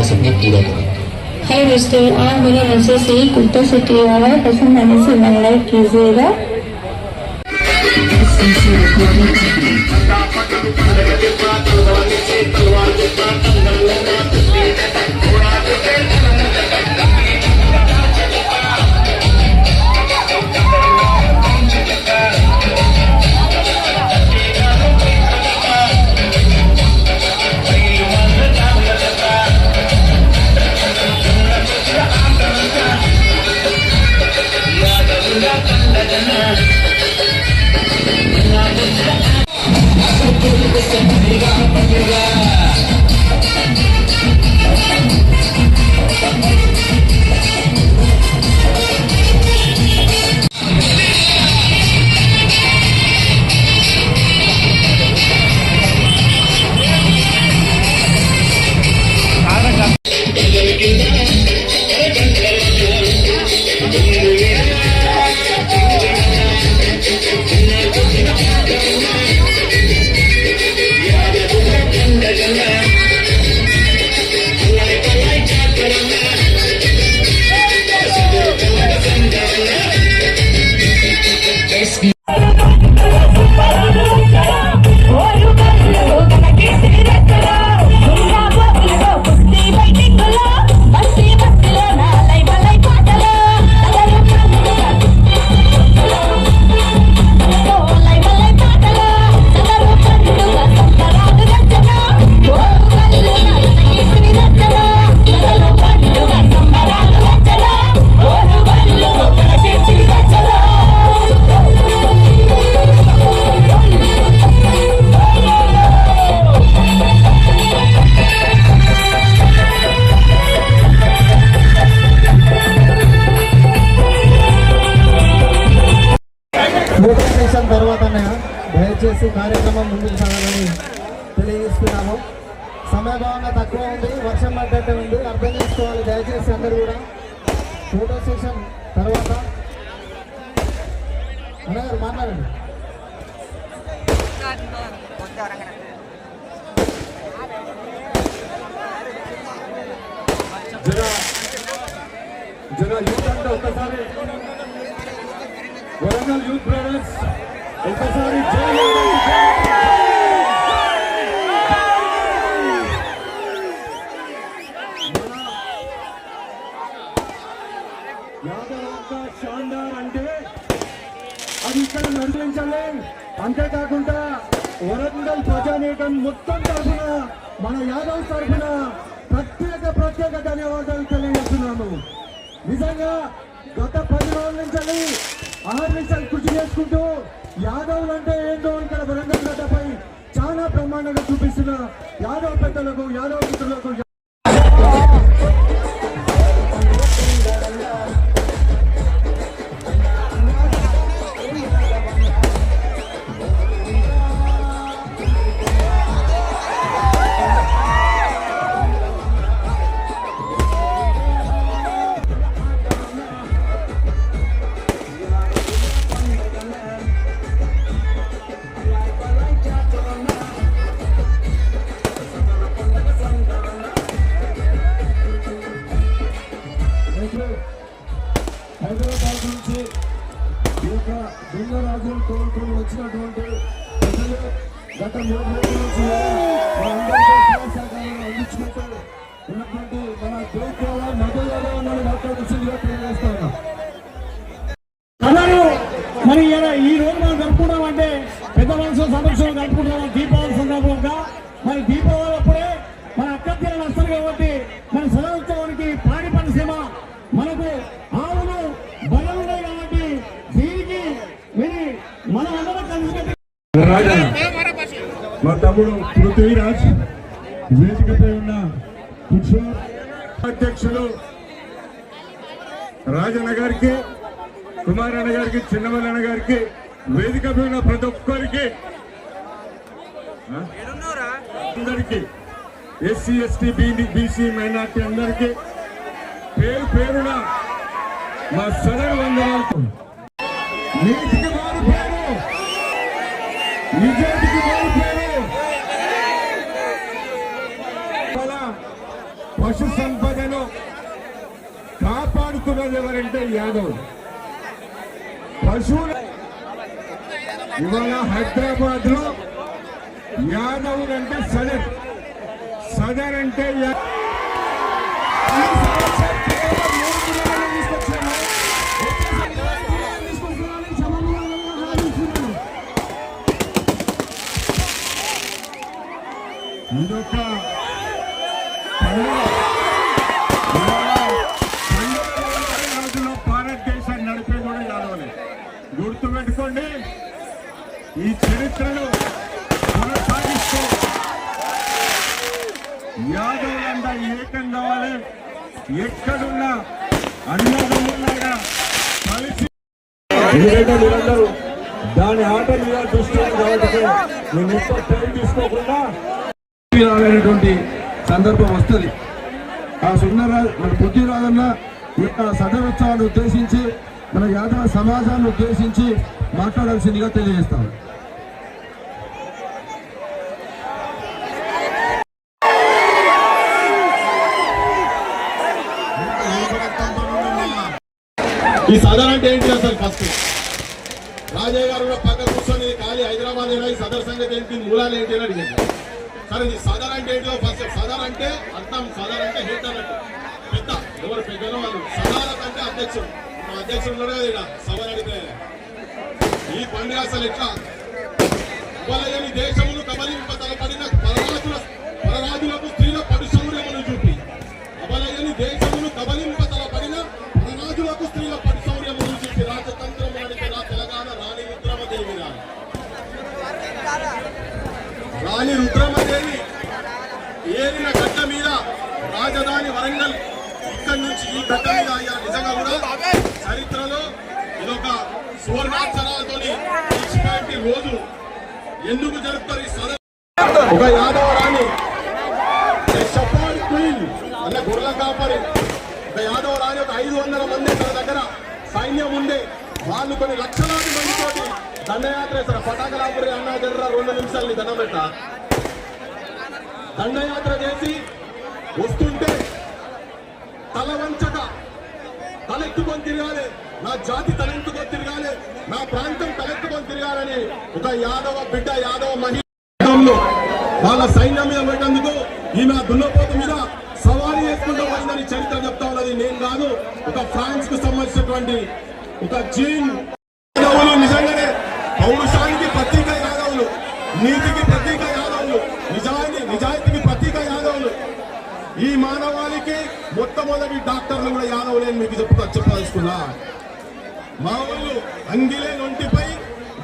के सपना पूरा करें। हाय दोस्तों आप मेरे नीचे से ही कुर्ता से किया है पसंद आने से मन लाइक कीजिएगा। దయచేసి కార్యక్రమం ముందుకు సాగాలని తెలియజేస్తున్నాము. సమయభావంగా తక్కువ ఉంది వర్షం పడ్డట్టు ఉంది. అర్థం చేసుకోవాలి దయచేసి అందరూ కూడా. ఫోటో సెషన్ తర్వాత. అన్నగారు మాట్లాడండి. జర జర యూత్ అంటే ఒక్కసారి. వరంగల్ యూత్ బ్రదర్స్ ఒక్కసారి జై యాదవ్ అంతా షాండార్ అంటే అది ఇక్కడ నిర్మించాలి అంతేకాకుండా వరంగల్ ప్రజానీకం మొత్తం తరఫున మన యాదవ్ తరఫున ప్రత్యేక ప్రత్యేక ధన్యవాదాలు తెలియజేస్తున్నాము. నిజంగా గత పది రోజుల నుంచి ఆరు కృషి చేసుకుంటూ యాదవ్ అంటే ఏంటో ఇక్కడ వరంగల్ గడ్డపై చాలా బ్రహ్మాండంగా చూపిస్తున్న యాదవ్ పెద్దలకు యాదవ్ మిత్రులకు మరి ఈ రోజు మనం జరుపుకున్నాం అంటే పెద్ద మనుషుల సమక్షంలో జరుపుకుంటాం. దీపావళి సందర్భంగా. మరి దీపావళి అప్పుడే మన అక్కత్యాలు వస్తారు కాబట్టి మన సదోత్సవానికి పాడి పరిశ్రమ మనకు ఆవులు బలం ఉన్నాయి కాబట్టి దీనికి విని మన అందరం కలిసి మా తమ్ముడు పృథ్వీరాజ్ వేదికపై ఉన్న కిషోర్ అధ్యక్షులు రాజన్న గారికి కుమారన్న గారికి చిన్నమల్లన్న గారికి వేదిక ఉన్న ప్రతి ఒక్కరికి అందరికి ఎస్సీ ఎస్టీ బీసీ మైనార్టీ అందరికి పేరు పేరున మా సదరు వందనాలు. నీటికి మారు పేరు నిజం మారు పేరు ఇవాళ పశు యాదవ్ ఎవరంటే యాదవ్. పశువుల ఇవాళ హైదరాబాద్లో యాదవ్ అంటే సదర్. సదర్ అంటే ఇదొక ఈ ఎక్కడున్నా అన్నదమ్ములాగా కలిసి ఎందుకంటే మీరందరూ దాని ఆట మీద దృష్టి కాబట్టి నేను ఎక్కువ టైం తీసుకోకుండా రాలేనటువంటి సందర్భం వస్తుంది. ఆ సుందరరాజు మన పృథ్వీరాజన్న యొక్క సదనోత్సవాన్ని ఉద్దేశించి మన యాదవ సమాజాన్ని ఉద్దేశించి మాట్లాడాల్సిందిగా తెలియజేస్తాం ఈ సదర్ అంటే ఏంటి అసలు ఫస్ట్? రాజయ్య గారు కూడా పక్కన కూర్చొని ఖాళీ హైదరాబాద్ అయినా ఈ సదర్ సంగతి ఏంటి? మూలాలు ఏంటి అని అడిగింది సరే ఈ సదర్ అంటే ఏంటో ఫస్ట్ సదర్ అంటే అర్థం సదర్ అంటే హెడ్ అన్నట్టు. పెద్ద ఎవరు పెద్దలో వాళ్ళు? సదారత్ అంటే అధ్యక్షుడు. అధ్యక్షుడు ఉన్నాడు కదా ఇక్కడ సభ అడిగితే. ఈ పండుగ అసలు ఎట్లా? ఇవ్వలేని దేశమును కబలింప తలపడిన పరరాజుల పరరాజులకు రాణి రుద్రమదేవి ఏరిన గడ్డ మీద రాజధాని వరంగల్ ఇక్కడి నుంచి ఈ గడ్డ మీద అయ్యా నిజంగా కూడా చరిత్రలో ఇదొక సువర్ణాక్షరాలతో నిలిచిపోయిన రోజు ఎందుకు జరుపుతారు ఈ సదస్సు? ఒక యాదవ రాణి షపాడ్ క్వీన్ అన్న గొర్రెల కాపరి ఒక యాదవ రాణి ఒక ఐదు వందల మంది తన దగ్గర సైన్యం ఉండే వాళ్ళు కొన్ని లక్షలాది మందితోటి దండయాత్ర చేస్తారు పటాకలాపురి అన్నా జర్ర రెండు నిమిషాలు దండం పెట్ట దండయాత్ర చేసి వస్తుంటే తల వంచక తలెత్తుకొని తిరగాలి. నా జాతి తలెత్తుకొని తిరగాలి. నా ప్రాంతం తలెత్తుకొని తిరగాలని ఒక యాదవ బిడ్డ యాదవ మహిళ వాళ్ళ సైన్యం మీద పెట్టేందుకు ఈమె దున్నపోతు మీద సవారీ చేసుకుంటూ పోయిందని చరిత్ర చెప్తా ఉన్నది. నేను కాదు ఒక ఫ్రాన్స్కు సంబంధించినటువంటి ఒక జీన్ యాదవులు నిజంగానే పౌరుషానికి పత్రిక యాదవులు నీతికి పత్రిక యాదవులు నిజాయితీ నిజాయితీకి పత్రిక యాదవులు. ఈ మానవాళికి మొట్టమొదటి డాక్టర్లు కూడా యాదవులే అని మీకు చెప్తా చెప్పదలుచుకున్నా. మా ఊళ్ళు అంగిలే నొంటిపై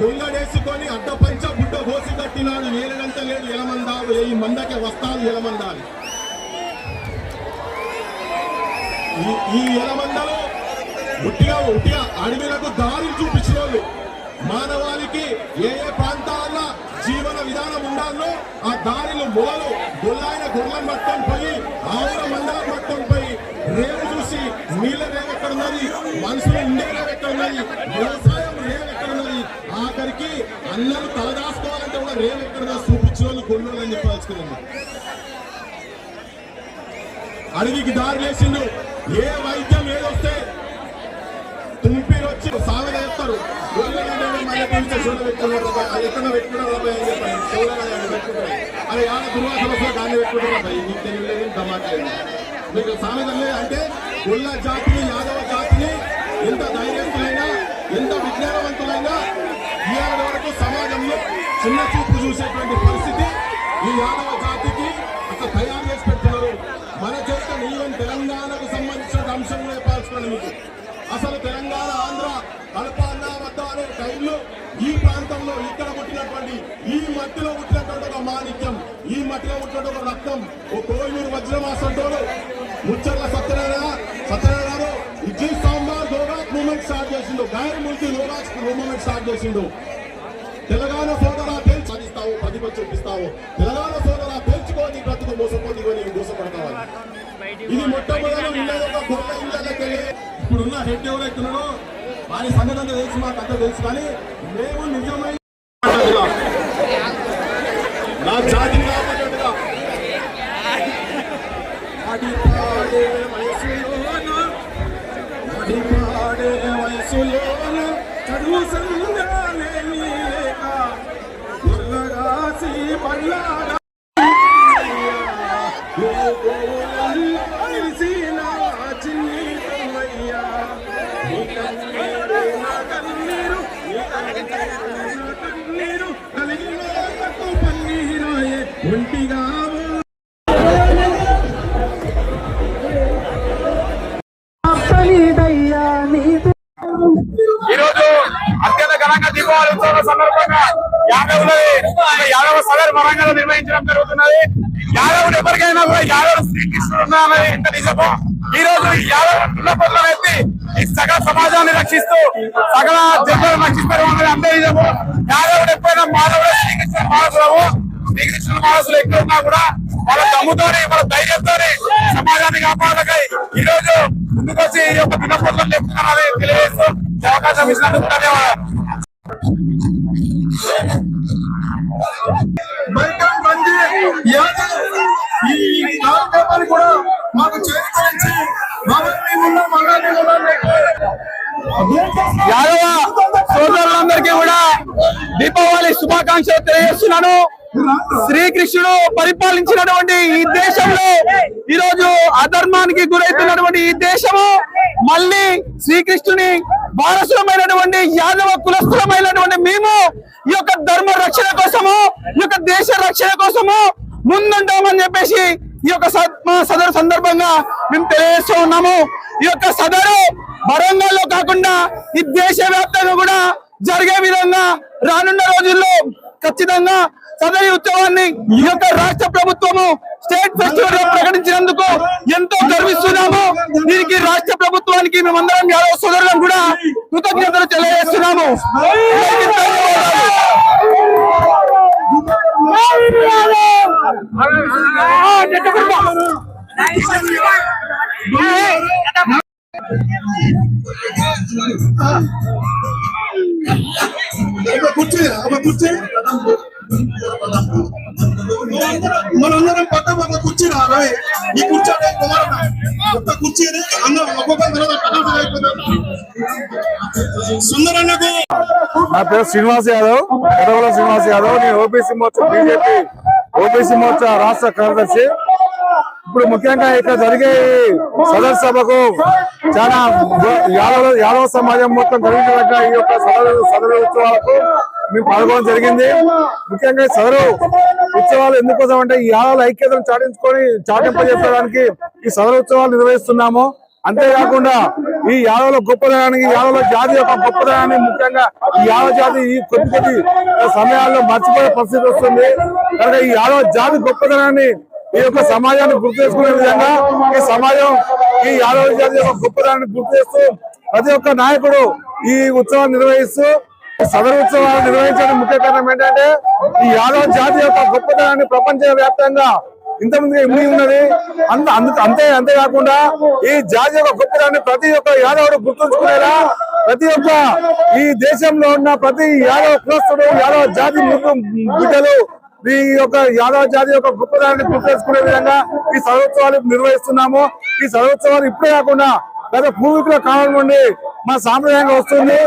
దొంగడేసుకొని అడ్డపంచ గుడ్డ కోసి కట్టినాడు. ఏలడంత లేడు ఎలమందాలు ఈ మందకే వస్తాలు ఎలమందాలు ఈ- ఈ ఎలమందలు ఉట్టిగా ఉట్టిగా అడవిలకు దారి చూపించిన వాళ్ళు మానవాళికి ఏ ఏ ప్రాంతాల్లో జీవన విధానం ఉండాలో ఆ దారిలో మొదలు గొల్లాయిన గొర్రెలను పట్టుకొని పోయి ఆవుల మందలం పట్టుకొని పోయి రేవు చూసి నీళ్ళ రేవు ఎక్కడ ఉన్నది? మనుషులు ఉండే రేవు ఎక్కడ ఉన్నది? వ్యవసాయం రేవు ఎక్కడ ఉన్నది? ఆఖరికి అందరూ తలదాసుకోవాలంటే కూడా రేవు ఎక్కడ చూపించిన వాళ్ళు గొల్లు అని చెప్పాల్సుకున్నాను అడవికి దారి వేసిండు ఏ వైద్యం ఏదొస్తే తుంపిరొచ్చి సాగ చేస్తారు. ఎక్కడ పెట్టుకున్నారు పెట్టుకుంటారు? ఆడ దాన్ని పెట్టుకుంటారు? తెలియలేదు మీకు సామెతలే అంటే ఉల్ల జాతిని యాదవ జాతిని ఎంత ధైర్యవంతులైనా ఎంత విజ్ఞానవంతులైనా ఇవాళ వరకు సమాజంలో చిన్న చూపు చూసేటువంటి పరిస్థితి ఈ యాదవ మట్టిలో పుట్టినటువంటి ఒక మాణిక్యం ఈ మట్టిలో పుట్టినటువంటి ఒక రక్తం ఓ కోయూరు వజ్రమాసంటోడు ముచ్చర్ల సత్యనారాయణ సత్యనారాయణ గారు ఇడ్లీ సాంబార్ లోగాక్ మూమెంట్ స్టార్ట్ చేసిండు. గైర్ ముల్కి లోగాక్ మూమెంట్ స్టార్ట్ చేసిండు. తెలంగాణ సోదరా పేల్చి సాధిస్తావు ప్రతిభ చూపిస్తావు. తెలంగాణ సోదరా పేల్చుకోని బ్రతుకు మోసపోని కొని మోసపడతావు ఇది మొట్టమొదటి గొర్రె ఇప్పుడున్న హెడ్ ఎవరైతున్నాడో వారి సంగతి అంతా తెలుసు మాకు అంతా తెలుసు కానీ మేము నిజమైన నా జాతి పాడే వయసులో చదువు సంగా లేని లేక పల్లాడ అత్యంత సందర్భంగా యాదవులది యాదవ సదర్ వరంగల్ నిర్వహించడం జరుగుతున్నది. యాదవుడు ఎవరికైనా కూడా యాదవుడు శ్రీకృష్ణుడు ఉన్నారన్నది ఇంత నిజము ఈ రోజు ఈ యాదవ వ్యక్తి ఈ సగల సమాజాన్ని రక్షిస్తూ సగల జన్మలను రక్షిస్తారు అన్నది అంతే నిజము. యాదవుడు ఎప్పుడైనా మానవుడు శ్రీకృష్ణుడు మానసులము శ్రీకృష్ణుడు మానసులు ఎక్కడ ఉన్నా కూడా వాళ్ళ దమ్ముతోని వాళ్ళ ధైర్యంతోని సమాజాన్ని కాపాడకై ఈ రోజు ముందుకొచ్చి ఈ యొక్క దినపత్రం చెప్తున్నారని తెలియజేస్తూ అవకాశం ఇచ్చినందుకు ధన్యవాదాలు. మైకల్ ఈ కార్యక్రమాన్ని కూడా మాకు యాదవ సోదరులందరికీ కూడా దీపావళి శుభాకాంక్షలు తెలియజేస్తున్నాను. శ్రీకృష్ణుడు పరిపాలించినటువంటి ఈ దేశంలో ఈ రోజు అధర్మానికి గురైతున్నటువంటి ఈ దేశము మళ్ళీ శ్రీకృష్ణుని వారసులమైనటువంటి యాదవ కులస్థులమైనటువంటి మేము ఈ యొక్క ధర్మ రక్షణ కోసము ఈ యొక్క దేశ రక్షణ కోసము ముందుంటామని చెప్పేసి ఈ యొక్క సద్- సదరు సందర్భంగా మేము తెలియజేస్తూ ఉన్నాము. ఈ యొక్క సదరు వరంగల్లో కాకుండా ఈ దేశ కూడా జరిగే విధంగా రానున్న రోజుల్లో ఖచ్చితంగా సదరి ఉత్సవాన్ని ఈ యొక్క రాష్ట్ర ప్రభుత్వము స్టేట్ ఫెస్టివల్గా ప్రకటించినందుకు ఎంతో గర్విస్తున్నాము దీనికి రాష్ట్ర ప్రభుత్వానికి మేమందరం యాదవ సోదరులం కూడా కృతజ్ఞతలు తెలియజేస్తున్నాము ధన్యవాదాలు. ఒక కుర్చీ ఒక కుర్చీ. మనందరం పక్క పక్క కుర్చీ రా ఈ కుర్చీ అంటే కుమారన్న. ఒక్క కుర్చీ అన్న ఒక్కొక్క సుందరన్నకు. నా పేరు శ్రీనివాస్ యాదవ్ ఎడవల శ్రీనివాస్ యాదవ్. నేను OBC Morcha BJP OBC Morcha రాష్ట్ర కార్యదర్శి. ఇప్పుడు ముఖ్యంగా ఇక్కడ జరిగే సదర్ సభకు చాలా యాదవ యాదవ సమాజం మొత్తం జరిగిన ఈ యొక్క సదరు సదరు ఉత్సవాలకు మేము పాల్గొనడం జరిగింది. ముఖ్యంగా సదరు ఉత్సవాలు ఎందుకోసం అంటే ఈ యాదవుల ఐక్యతను చాటించుకొని చాటింపజేసుకోవడానికి ఈ సదరు ఉత్సవాలు నిర్వహిస్తున్నాము. అంతేకాకుండా ఈ యాదవుల గొప్పదనానికి యాదవుల జాతి యొక్క గొప్పదనాన్ని ముఖ్యంగా ఈ యాదవ జాతి ఈ కొద్ది కొద్ది సమయాల్లో మర్చిపోయే పరిస్థితి వస్తుంది. కనుక ఈ యాదవ జాతి గొప్పదనాన్ని ఈ యొక్క సమాజాన్ని గుర్తు చేసుకునే విధంగా ఈ సమాజం ఈ యాదవ జాతి యొక్క గొప్పదాన్ని గుర్తు చేస్తూ ప్రతి ఒక్క నాయకుడు ఈ ఉత్సవాన్ని నిర్వహిస్తూ సదరు ఉత్సవాలు నిర్వహించడానికి ముఖ్య కారణం ఏంటంటే ఈ యాదవ జాతి యొక్క గొప్పతనాన్ని ప్రపంచ వ్యాప్తంగా ఇంతమంది ఇమ్మి ఉన్నది. అంత అంతే అంతేకాకుండా ఈ జాతి యొక్క గొప్పదాన్ని ప్రతి ఒక్క యాదవుడు గుర్తుంచుకునేలా ప్రతి ఒక్క ఈ దేశంలో ఉన్న ప్రతి యాదవ కులస్తుడు యాదవ జాతి బిడ్డలు ఈ యొక్క యాదవ జాతి యొక్క గొప్పదాన్ని గుర్తేసుకునే విధంగా ఈ సదోత్సవాలు నిర్వహిస్తున్నాము. ఈ సదోత్సవాలు ఇప్పుడే కాకుండా గత పూర్వీకుల కాలం నుండి మా సాంప్రదాయంగా వస్తుంది.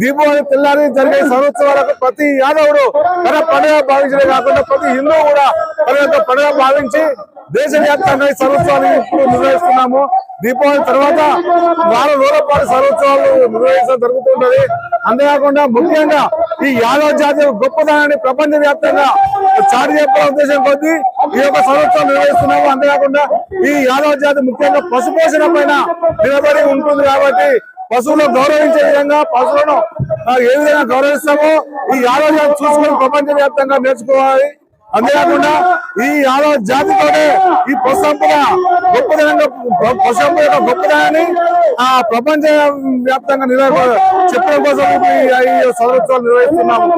దీపావళి తెల్లారి జరిగే సంవత్సరాలకు ప్రతి యాదవుడు తన పండుగ భావించడే కాకుండా ప్రతి హిందువు కూడా తన యొక్క పండుగ భావించి దేశవ్యాప్తంగా ఈ సర్వోత్సవాలు ఇప్పుడు నిర్వహిస్తున్నాము. దీపావళి తర్వాత వారం రోజుల పాటు సర్వోత్సవాలు నిర్వహించడం జరుగుతుంటది అంతేకాకుండా ముఖ్యంగా ఈ యాదవ జాతి యొక్క గొప్పతనాన్ని ప్రపంచ వ్యాప్తంగా చాటి చెప్పే ఉద్దేశం కొద్దీ ఈ యొక్క సంవత్సరం నిర్వహిస్తున్నాము. అంతేకాకుండా ఈ యాదవ జాతి ముఖ్యంగా పశుపోషణ పైన నిలబడి ఉంటుంది కాబట్టి పశువులను గౌరవించే విధంగా పశువులను ఏ విధంగా గౌరవిస్తామో ఈ యాదవ జాతి చూసుకొని ప్రపంచ వ్యాప్తంగా నేర్చుకోవాలి. అంతేకాకుండా ఈ యాదవ జాతితోనే ఈ పశుసంపద గొప్పదనంగా పశుసంపద యొక్క గొప్పదనాన్ని ఆ ప్రపంచ వ్యాప్తంగా నిర్వహి చెప్పడం కోసం ఈ ఈ సదరోత్సవాలు నిర్వహిస్తున్నాము.